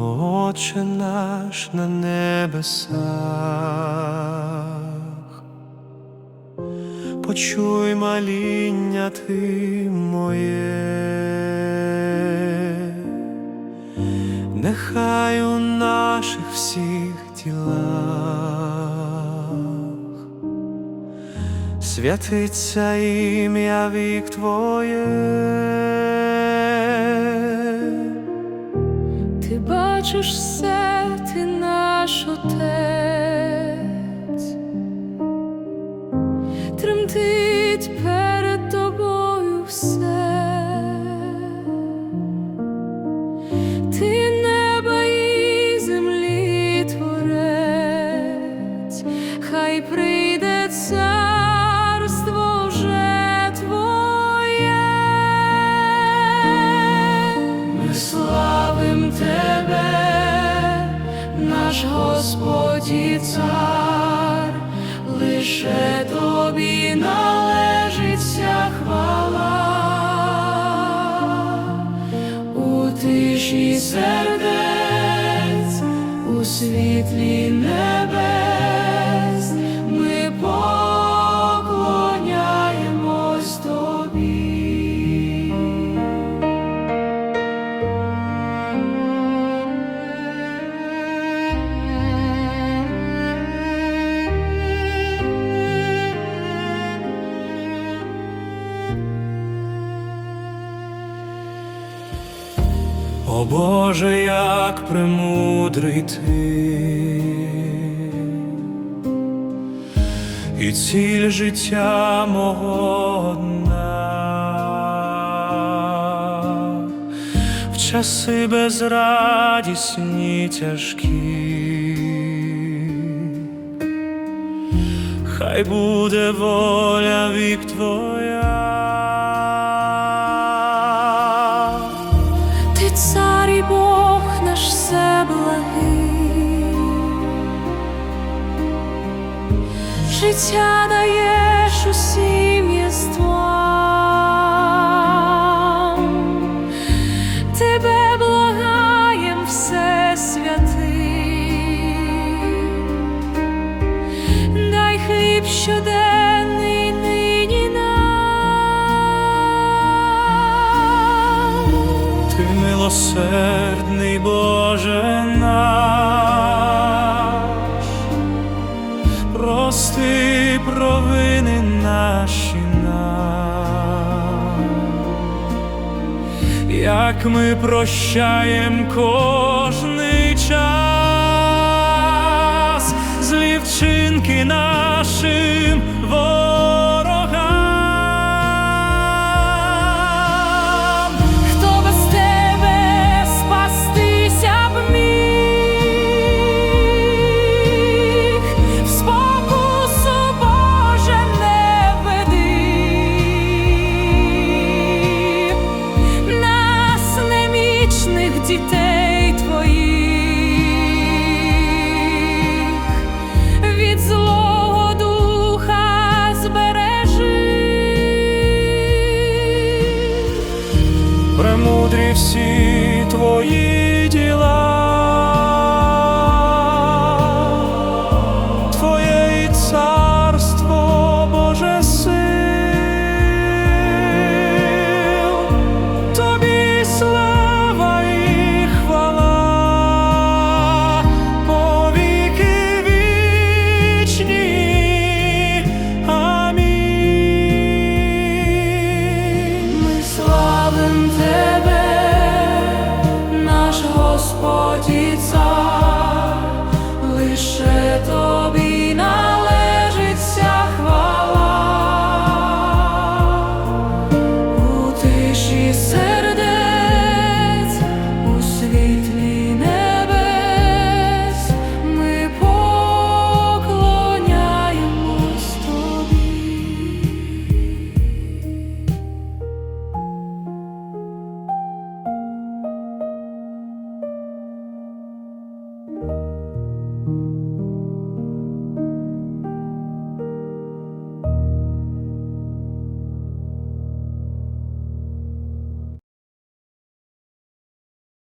Отче наш на небесах, почуй моління ти моє, нехай у наших всіх тілах святиться ім'я вік Твоє. Бачиш все, ти наш отець, наш Господь цар, лише тобі належиться хвала. У тиші сердець, у світлі небес, О Боже, як премудрий ти, і ціль життя мого одна, в часи безрадісні тяжкі, хай буде воля вік твоя. Бог наш всеблагий, життя даєш усім єствам, тебе благаєм все святий, дай хліб щоденний милосердний Боже наш, прости провини наші нам, як ми прощаєм кожний час, злі вчинки дітей твоїх від злого духа збережи. премудрі всі твої 于是